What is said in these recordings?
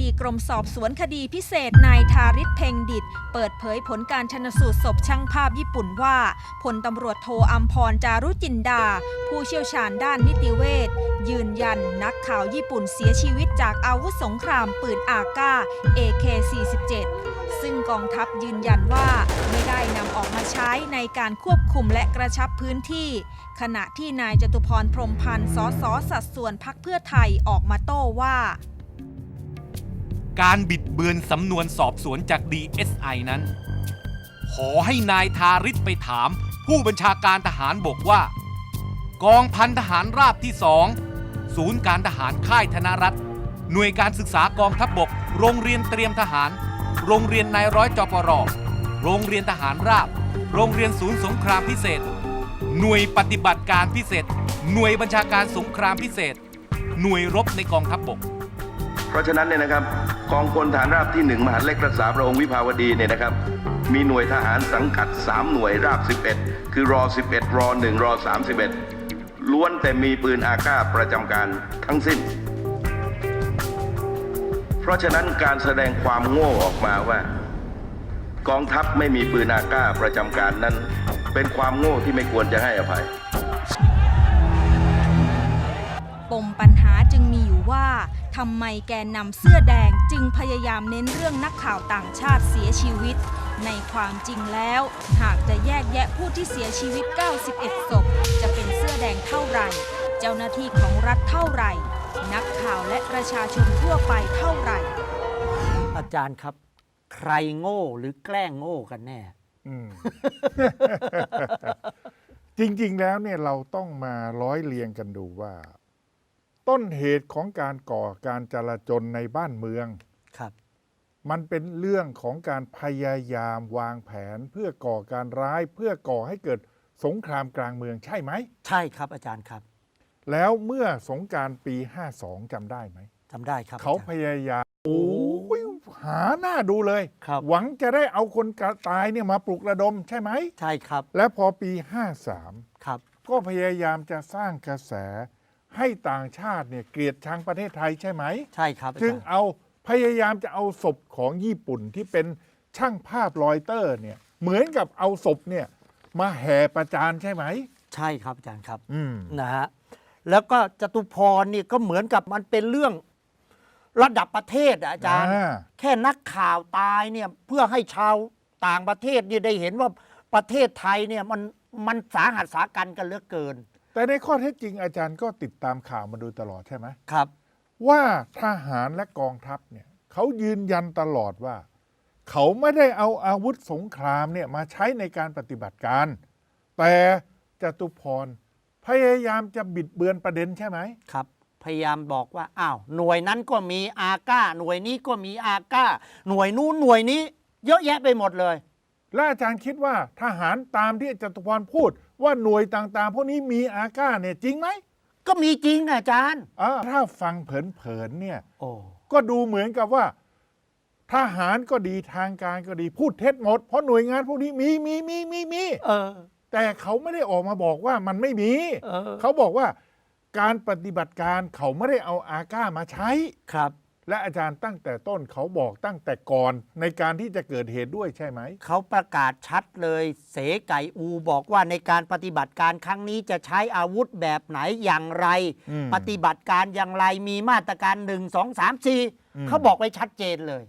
ดีกรมสอบสวนคดีพิเศษนายทาริศเพ่งดิต เปิดเผยผลการชนสูตรศพช่างภาพญี่ปุ่นว่าพลตำรวจโทอัมพรจารุจินดา ผู้เชี่ยวชาญด้านนิติเวชยืนยันนักข่าวญี่ปุ่นเสียชีวิตจากอาวุธสงครามปืนอาก้า AK-47 ซึ่งกองทัพยืนยันว่าไม่ได้นำออกมาใช้ในการควบคุมและกระชับพื้นที่ ขณะที่นายจตุพรพรมพันธ์สสสัดส่วนพักเพื่อไทยออกมาโต้ว่า การบิดเบือนสำนวนสอบสวนจาก DSI นั้น ขอให้นายทาริศไปถาม ผู้บัญชาการทหารบกว่า กองพันทหารราบที่สองศูนย์การทหารค่ายธนรัฐ หน่วยการศึกษากองทัพบบก โรงเรียนเตรียมทหาร โรงเรียนนายร้อยจปรโรงเรียนทหารราบ โรงเรียนศูนย์สงครามพิเศษ หน่วยปฏิบัติการพิเศษ หน่วยบัญชาการสงครามพิเศษ หน่วยรบในกองทัพบบก เพราะฉะนั้นเนี่ยนะครับกองพลฐานราบที่ 1 มหาเล็กรักษาพระองค์วิภาวดีเนี่ยนะครับ มีหน่วยทหารสังกัด 3 หน่วยราบ 11 คือรอ 11 รอ 1 รอ 31 ล้วนแต่มีปืนอาก้าประจำการทั้งสิ้น เพราะฉะนั้นการแสดงความโง่ออกมาว่า กองทัพไม่มีปืนอาก้าประจำการนั้น เป็นความโง่ที่ไม่ควรจะให้อภัยปมปัญ ทำไมแกนนำเสื้อแดงจึงพยายามเน้นเรื่องนักข่าวต่างชาติเสียชีวิต ในความจริงแล้ว หากจะแยกแยะผู้ที่เสียชีวิต 91 ศพ จะเป็นเสื้อแดงเท่าไหร่ เจ้าหน้าที่ของรัฐเท่าไหร่ นักข่าวและประชาชนทั่วไปเท่าไหร่ อาจารย์ครับ ใครโง่หรือแกล้งโง่กันแน่ อืม จริงๆแล้วเนี่ยเราต้องมาร้อยเรียงกันดูว่า ต้นเหตุของการก่อการจลาจลในบ้านเมือง ครับ มันเป็นเรื่องของการพยายามวางแผนเพื่อก่อการร้ายเพื่อก่อให้เกิดสงครามกลางเมืองใช่ไหม ใช่ครับอาจารย์ครับแล้วเมื่อสงกรารปี 52จำได้ไหมทำได้ครับเขาอจรย์พยายามโอ้ยหาหน้าดูเลย ครับ หวังจะได้เอาคนกระตายเนี่ยมาปลุกระดมใช่ไหม ใช่ครับและพอปี53ครับก็พยายามจะสร้างกระแส ให้ต่างชาติเนี่ยเกลียดชังประเทศไทยใช่ไหม ใช่ครับอาจึงจารย์เอาพยายามจะเอาศพของญี่ปุ่นที่เป็นช่างภาพรอยเตอร์เนี่ยเหมือนกับเอาศพเนี่ยมาแห่ประจานใช่ไหม ใช่ครับอาจารย์ครับ อืม นะฮะแล้วก็จตุพรนี่ก็เหมือนกับมันเป็นเรื่องระดับประเทศอะอาจารย์ อ่า แค่นักข่าวตายเนี่ยเพื่อให้ชาวต่างประเทศเนี่ยได้เห็นว่าประเทศไทยเนี่ยมันมันสาหัสสากันกันเหลือเกิน แต่ในข้อเท็จจริงอาจารย์ก็ติดตามข่าวมาโดยตลอดใช่ไหมครับ ว่าทหารและกองทัพเนี่ยเขายืนยันตลอดว่า เขาไม่ได้เอาอาวุธสงครามเนี่ยมาใช้ในการปฏิบัติการ แต่จตุพรพยายามจะบิดเบือนประเด็นใช่ไหมครับ พยายามบอกว่าอ้าวหน่วยนั้นก็มีอาก้า หน่วยนี้ก็มีอาก้า หน่วยนู้นหน่วยนี้ เยอะแยะไปหมดเลย และอาจารย์คิดว่าทหารตามที่จตุพรพูด ว่าหน่วยต่างๆพวกนี้มีอาก้าเนี่ยจริงไหมก็มีจริงอะอาจารย์อ่าถ้าฟังเผินๆเนี่ย โอ้ก็ดูเหมือนกับว่า ทหารก็ดีทางการก็ดีพูดเท็จหมด เพราะหน่วยงานพวกนี้มีมีมีมีมีเออ แต่เขาไม่ได้ออกมาบอกว่ามันไม่มี เออ เขาบอกว่าการปฏิบัติการเขาไม่ได้เอาอาก้ามาใช้ ครับ และอาจารย์ตั้งแต่ต้นเขาบอกตั้งแต่ก่อนในการที่จะเกิดเหตุด้วยใช่ไหม เขาประกาศชัดเลย เสไก่อูบอกว่าในการปฏิบัติการครั้งนี้จะใช้อาวุธแบบไหนอย่างไร อืมปฏิบัติการอย่างไรมีมาตรการหนึ่งสองสามสี่อืม เขาบอกไว้ชัดเจนเลย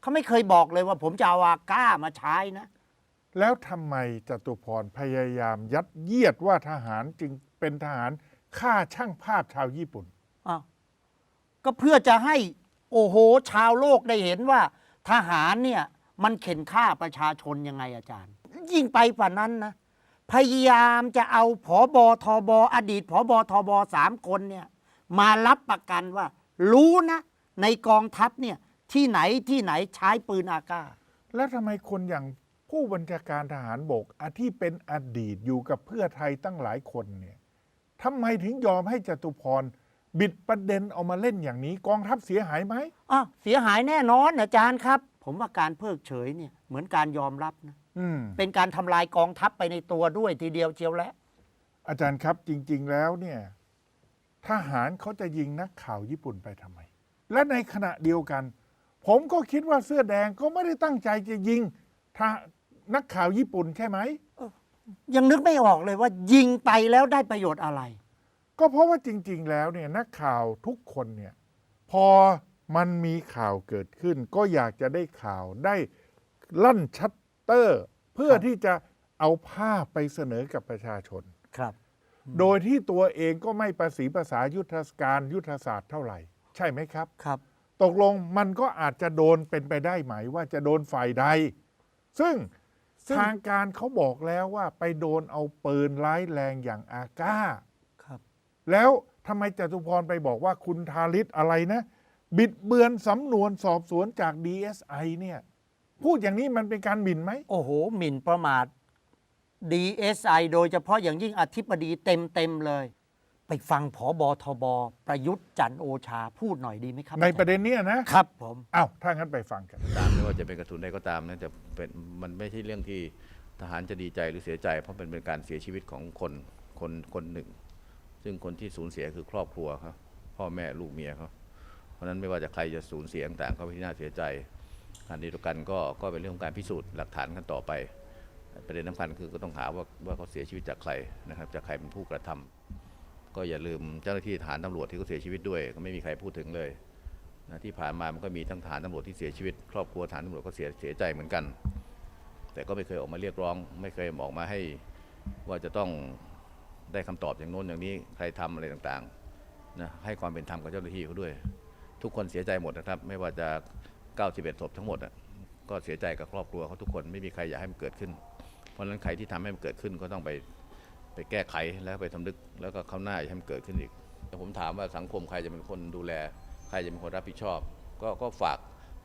เขาไม่เคยบอกเลยว่าผมจะเอาอาก้ามาใช้นะ แล้วทำไมจตุพรพยายามยัดเยียดว่าทหารจึงเป็นทหารฆ่าช่างภาพชาวญี่ปุ่น อ้าวก็เพื่อจะให้ โอ้โห ชาวโลกได้เห็นว่า ทหารเนี่ยมันเข็นฆ่าประชาชนยังไงอาจารย์ ยิ่งไปกว่านั้นนะพยายามจะเอาผอบอทบอดีตผอบอทบสามคนเนี่ยมารับประกันว่า รู้นะในกองทัพเนี่ยที่ไหนที่ไหนใช้ปืนอากาศ แล้วทำไมคนอย่างผู้บัญชาการทหารบกอาที่เป็นอดีตอยู่กับเพื่อไทยตั้งหลายคนเนี่ยทำไมถึงยอมให้จตุพร บิดประเด็นเอามาเล่นอย่างนี้ กองทัพเสียหายไหมอ้าวเสียหายแน่นอนอาจารย์ครับ ผมว่าการเพิกเฉยเนี่ยเหมือนการยอมรับนะอืมเป็นการทำลายกองทัพไปในตัวด้วยทีเดียวเชียวแหละ อาจารย์ครับจริง ๆ แล้วเนี่ยทหารเขาจะยิงนักข่าวญี่ปุ่นไปทำไม และในขณะเดียวกัน ผมก็คิดว่าเสื้อแดงก็ไม่ได้ตั้งใจจะยิงทานักข่าวญี่ปุ่นใช่ไหม ยังนึกไม่ออกเลยว่ายิงไปแล้วได้ประโยชน์อะไร ก็เพราะว่าจริง ๆ แล้วเนี่ยนักข่าวทุกคนเนี่ยพอมันมีข่าวเกิดขึ้น ก็อยากจะได้ข่าวได้ลั่นชัตเตอร์ เพื่อครับที่จะเอาภาพไปเสนอกับประชาชน ครับ โดยที่ตัวเองก็ไม่ประสีภาษายุทธการยุทธศาสตร์เท่าไหร่ ใช่ไหมครับ ครับ ตกลงมันก็อาจจะโดนเป็นไปได้ไหมว่าจะโดนฝ่ายใด ซึ่งซึ่ง ทางการเขาบอกแล้วว่าไปโดนเอาปืนร้ายแรงอย่างอาก้าครับ แล้วทำไมจตุพรไปบอกว่าคุณทาริศอะไรนะ บิดเบือนสำนวนสอบสวนจาก DSI เนี่ยพูดอย่างนี้มันเป็นการหมิ่นไหม โอ้โห หมิ่นประมาท DSI โดยเฉพาะอย่างยิ่งอธิบดีเต็มเต็มๆเลย ไปฟังผอบอทบประยุทธ์จันทร์โอชาพูดหน่อยดีไหมครับในประเด็นเนี้ยนะ ครับผม อ้าว ถ้างั้นไปฟังกัน ตามไม่ว่าจะเป็นกระสุนใดก็ตามนะจะเป็นมันไม่ใช่เรื่องที่ทหารจะดีใจหรือเสียใจ เพราะมันเป็นการเสียชีวิตของคนคนคนหนึ่ง ซึ่งคนที่สูญเสียคือครอบครัวเขาพ่อแม่ลูกเมียเขาเพราะนั้นไม่ว่าจะใครจะสูญเสียต่างก็เป็นที่น่าเสียใจขณะเดียวกันก็ก็เป็นเรื่องของการพิสูจน์หลักฐานกันต่อไป ประเด็นสำคัญคือก็ต้องหาว่าว่าเขาเสียชีวิตจากใครนะครับจากใครเป็นผู้กระทำก็อย่าลืมเจ้าหน้าที่ทหารตำรวจที่เขาเสียชีวิตด้วย ก็ไม่มีใครพูดถึงเลยนะที่ผ่านมามันก็มีทั้งทหารตำรวจที่เสียชีวิต ครอบครัวทหารตำรวจก็เสียเสียใจเหมือนกัน แต่ก็ไม่เคยออกมาเรียกร้อง ไม่เคยออกมาให้ว่าจะต้อง ได้คำตอบอย่างโน้นอย่างนี้ใครทำอะไรต่างๆนะให้ความเป็นธรรมกับเจ้าหน้าที่เขาด้วย ทุกคนเสียใจหมดนะครับ ไม่ว่าจะ 91ศพทั้งหมดอะก็เสียใจกับครอบครัวเขาทุกคนไม่มีใครอยากให้มันเกิดขึ้น เพราะฉะนั้นใครที่ทำให้มันเกิดขึ้นก็ต้องไปไปแก้ไขแล้วไปทำนึกแล้วก็เข้าหน้าอย่าให้มันเกิดขึ้นอีกแต่ผมถามว่าสังคมใครจะเป็นคนดูแล ใครจะเป็นคนรับผิดชอบ ก็ก็ฝาก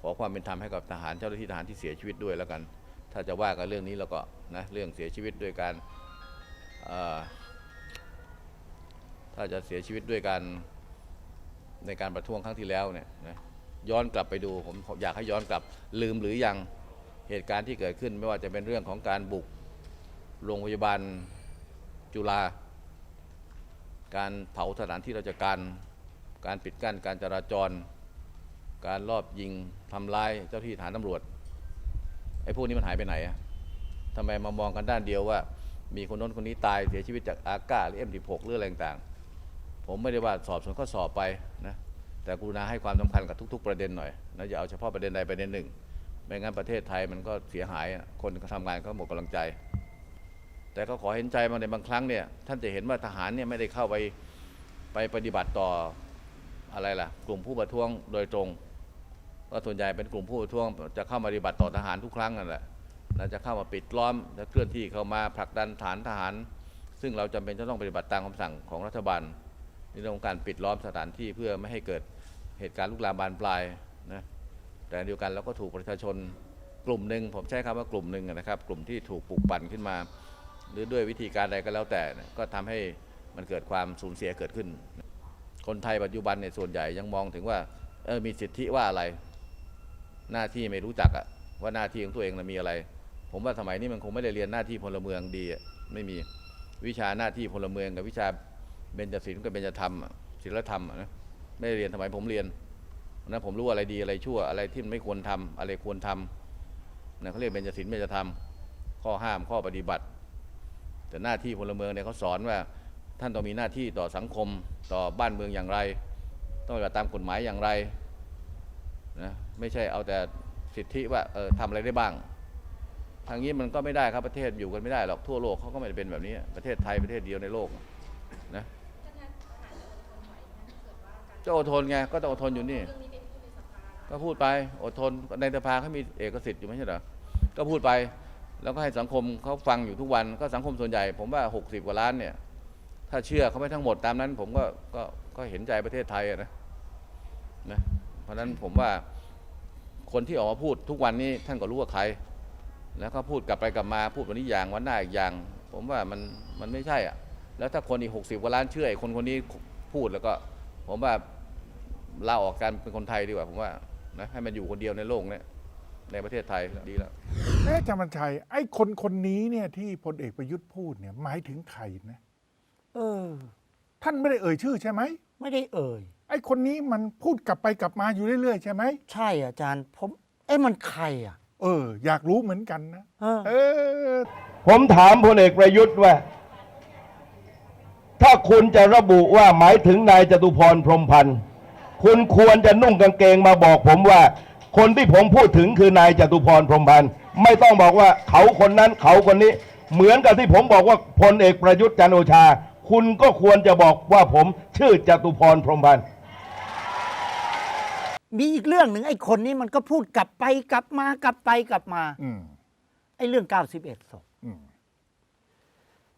ขอความเป็นธรรมให้กับทหารเจ้าหน้าที่ทหารที่เสียชีวิตด้วยแล้วกัน ถ้าจะว่ากันเรื่องนี้แล้วก็นะเรื่องเสียชีวิตด้วยการอ่อ ถ้าจะเสียชีวิตด้วยการในการประท้วงครั้งที่แล้วเนี่ยนะย้อนกลับไปดูผมอยากให้ย้อนกลับลืมหรือยังเหตุการณ์ที่เกิดขึ้น ไม่ว่าจะเป็นเรื่องของการบุกโรงพยาบาลจุฬาการเผาสถานที่ราชการ การปิดกั้นการจราจร การลอบยิงทำร้ายเจ้าที่ฐานตำรวจไอ้พวกนี้มันหายไปไหนอะทำไมมามองกันด้านเดียวว่า มีคนน้นคนนี้ตายเสียชีวิตจากอาก้าหรือ M16 หรืออะไรต่าง ผมไม่ได้ว่าสอบสวนก็สอบไปนะแต่กรุณาให้ความสำคัญกับทุก ๆ ประเด็นหน่อยนะอย่าเอาเฉพาะประเด็นใดประเด็นหนึ่งไม่งั้นประเทศไทยมันก็เสียหายคนก็ทำงานก็หมดกำลังใจ แต่ก็ขอเห็นใจบาในบางครั้งเนี่ยท่านจะเห็นว่าทหารเนี่ยไม่ได้เข้าไปไปปฏิบัติต่ออะไรล่ะ กลุ่มผู้ประท้วงโดยตรงก็ส่วนใหญ่เป็นกลุ่มผู้ประท้วง จะเข้ามาปฏิบัติต่อทหารทุกครั้งนั่นแหละเราจะเข้ามาปิดล้อมจะเคลื่อนที่เข้ามาผลักดันฐานทหาร ซึ่งเราจำเป็นจะต้องปฏิบัติตามคำสั่งของรัฐบาล ในเรื่องของการปิดล้อมสถานที่เพื่อไม่ให้เกิดเหตุการณ์ลุกลามบานปลายนะแต่เดียวกันเราก็ถูกประชาชนกลุ่มหนึ่งผมใช้คำว่ากลุ่มหนึ่งนะครับ กลุ่มที่ถูกปลุกปั่นขึ้นมา หรือด้วยวิธีการใดก็แล้วแต่ก็ทำให้มันเกิดความสูญเสียเกิดขึ้น คนไทยปัจจุบันเนี่ยส่วนใหญ่ยังมองถึงว่าเออมีสิทธิว่าอะไร หน้าที่ไม่รู้จักอะว่าหน้าที่ของตัวเองนะมีอะไร ผมว่าสมัยนี้มันคงไม่ได้เรียนหน้าที่พลเมืองดีไม่มีวิชาหน้าที่พลเมืองกับวิชา เบญจศิลป์กับเบญจธรรมศีลธรรมนะไม่ไเรียนสมัยผมเรียนนะผมรู้อะไรดีอะไรชั่วอะไรที่มันไม่ควรทำอะไรควรทำนะเขาเรียกเบญจศิลป์เบญจธรรม ข้อห้ามข้อปฏิบัติ แต่หน้าที่พลเมืองเนี่ยเขาสอนว่าท่านต้องมีหน้าที่ต่อสังคมต่อบ้านเมืองอย่างไร ต้องปฏิบัติตามกฎหมายอย่างไรนะไม่ใช่เอาแต่สิทธิว่าเออทำอะไรได้บ้าง ทางนี้มันก็ไม่ได้ครับประเทศอยู่กันไม่ได้หรอกทั่วโลกเขาก็ไม่ได้เป็นแบบนี้ ประเทศไทยประเทศเดียวในโลกนะ จะอดทนไงก็ต้องอดทนอยู่นี่ ก็พูดไปอดทนในสภาเขามีเอกสิทธิ์อยู่ไม่ใช่เหรอก็พูดไปแล้วก็ให้สังคมเขาฟังอยู่ทุกวันก็สังคมส่วนใหญ่ ผมว่า 60 กว่าล้านเนี่ย ถ้าเชื่อเขาไม่ทั้งหมดตามนั้น ผมก็ก็ก็เห็นใจประเทศไทยอะนะนะเพราะฉะนั้นผมว่าคนที่ออกมาพูดทุกวันนี้ท่านก็รู้ว่าใคร แล้วก็พูดกลับไปกลับมาพูดวันนี้อย่างวันหน้าอีกอย่าง ผมว่ามันมันไม่ใช่อะ แล้วถ้าคนอีก60กว่าล้านเชื่อไอ้คนคนนี้พูดแล้วก็ ผมว่าลาออกการเป็นคนไทยดีกว่าผมว่านะให้มันอยู่คนเดียวในโลกเนี่ยในประเทศไทยดีแล้วเอ๊ะอาจารย์บรรชัยไอ้คนคนนี้เนี่ยที่พลเอกประยุทธ์พูดเนี่ยหมายถึงใครนะ เออ ท่านไม่ได้เอ่ยชื่อใช่ไหม ไม่ได้เอ่ย ไอ้คนนี้มันพูดกลับไปกลับมาอยู่เรื่อยๆใช่ไหม ใช่อาจารย์ผมเอ๊ะมันใครอะ เออ อยากรู้เหมือนกันนะ เออเออผมถามพลเอกประยุทธ์ว่า ถ้าคุณจะระบุว่าหมายถึงนายจตุพรพรหมพันธ์คุณควรจะนุ่งกางเกงมาบอกผมว่า คนที่ผมพูดถึงคือนายจตุพรพรหมพันธ์ไม่ต้องบอกว่าเขาคนนั้นเขาคนนี้ เหมือนกับที่ผมบอกว่าพลเอกประยุทธ์จันทร์โอชา คุณก็ควรจะบอกว่าผมชื่อจตุพรพรหมพันธ์มีอีกเรื่องหนึ่งไอ้คนนี้มันก็พูดกลับไปกลับมากลับไปกลับมาอืมไอ้เรื่อง 91ศพอืม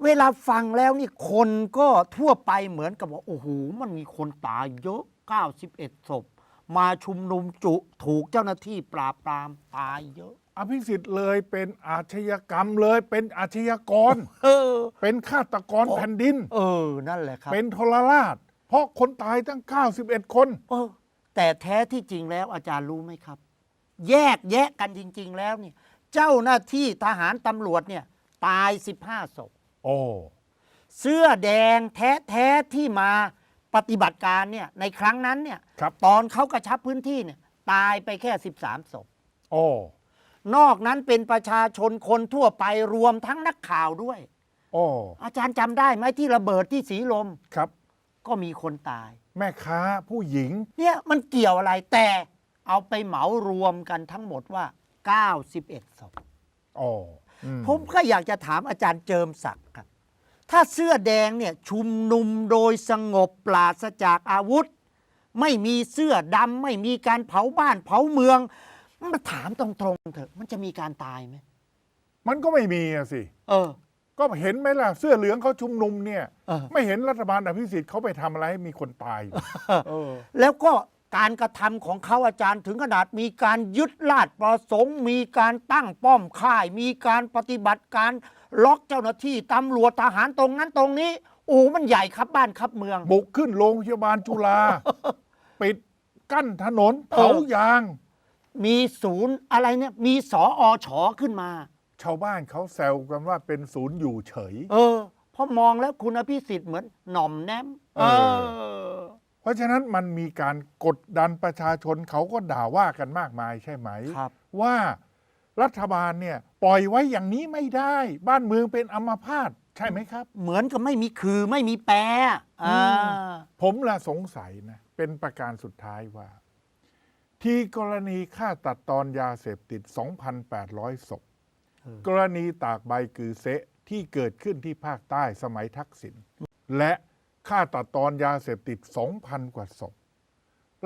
เวลาฟังแล้วนี่คนก็ทั่วไปเหมือนกับว่า โอ้โห มันมีคนตายเยอะ 91 ศพ มาชุมนุมจุถูกเจ้าหน้าที่ปราบปรามตายเยอะ อภิสิทธิ์เลยเป็นอาชญากรรมเลยเป็นอาชญากร เออ เป็นฆาตกรแผ่นดิน เออ นั่นแหละครับเป็นทรราช เพราะคนตายตั้ง 91 คน เออแต่แท้ที่จริงแล้วอาจารย์รู้ไหมครับ แยกแยะกันจริง ๆ แล้วเนี่ย เจ้าหน้าที่ทหารตำรวจเนี่ย ตาย 15 ศพ โอ้เสื้อแดงแท้ๆที่มาปฏิบัติการเนี่ยในครั้งนั้นเนี่ยครับ ตอนเขากระชับพื้นที่เนี่ยตายไปแค่ 13ศพโอ้นอกนั้นเป็นประชาชนคนทั่วไปรวมทั้งนักข่าวด้วย โอ้อาจารย์จำได้ไหมที่ระเบิดที่สีลมครับ ก็มีคนตาย แม่ค้าผู้หญิง เนี่ยมันเกี่ยวอะไรแต่เอาไปเหมารวมกันทั้งหมดว่า 91ศพ โอ้อืม ผมก็อยากจะถามอาจารย์เจิมศักดิ์ครับ ถ้าเสื้อแดงเนี่ยชุมนุมโดยสงบปราศจากอาวุธ ไม่มีเสื้อดำไม่มีการเผาบ้านเผาเมืองมาถามตรงๆเถอะ มันจะมีการตายไหมมันก็ไม่มีอะสิ เออ ก็เห็นไหมล่ะ เสื้อเหลืองเขาชุมนุมเนี่ย เออ ไม่เห็นรัฐบาลอภิสิทธิ์เขาไปทำอะไรให้มีคนตายอยู่เออ แล้วก็ การกระทำของเขาอาจารย์ถึงขนาดมีการยึดลาดประสงค์ มีการตั้งป้อมค่าย มีการปฏิบัติการล็อกเจ้าหน้าที่ตำรวจทหารตรงนั้นตรงนี้โอ้มันใหญ่ครับบ้านครับเมือง บุกขึ้นโรงพยาบาลจุฬาปิดกั้นถนนเผายาง มีศูนย์อะไรเนี่ยมีสออชอขึ้นมา ชาวบ้านเขาแซวกันว่าเป็นศูนย์อยู่เฉย เออเพราะมองแล้วคุณอภิสิทธิ์เหมือนหน่อมแนมเออ เพราะฉะนั้นมันมีการกดดันประชาชนเขาก็ด่าว่ากันมากมายใช่ไหม ครับ ว่ารัฐบาลเนี่ยปล่อยไว้อย่างนี้ไม่ได้ บ้านเมืองเป็นอัมพาตใช่ไหมครับ เหมือนกับไม่มีคือไม่มีแปรอ่าผมละสงสัยนะ เป็นประการสุดท้ายว่า ที่กรณีฆ่าตัดตอนยาเสพติด 2,800 ศพ กรณีตากใบกือเซะที่เกิดขึ้นที่ภาคใต้สมัยทักษิณและ ฆ่าตัดตอนยาเสพติด 2,000 กว่าศพ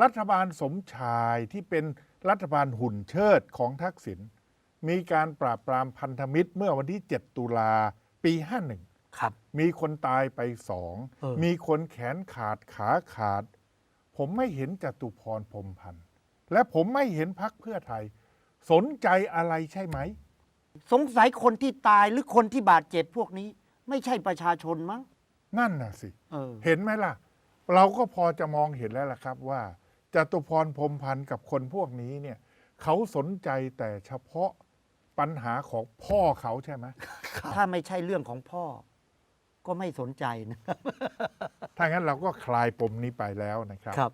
รัฐบาลสมชายที่เป็นรัฐบาลหุ่นเชิดของทักษิณมีการปราบปรามพันธมิตรเมื่อวันที่ 7 ตุลาปี 51 ครับ มีคนตายไปสองเออมีคนแขนขาดขาขาด ผมไม่เห็นจตุพรพรหมพันธ์ และผมไม่เห็นพักเพื่อไทย สนใจอะไรใช่ไหม สงสัยคนที่ตายหรือคนที่บาดเจ็บพวกนี้ ไม่ใช่ประชาชนมั้ง นั่นน่ะสิ เออ เห็นไหมล่ะ เราก็พอจะมองเห็นแล้วล่ะครับว่าจตุพรพรหมพันธ์กับคนพวกนี้เนี่ย เขาสนใจแต่เฉพาะปัญหาของพ่อเขาใช่ไหมถ้าไม่ใช่เรื่องของพ่อ ก็ไม่สนใจนะ ถ้างั้นเราก็คลายปมนี้ไปแล้วนะครับ ครับ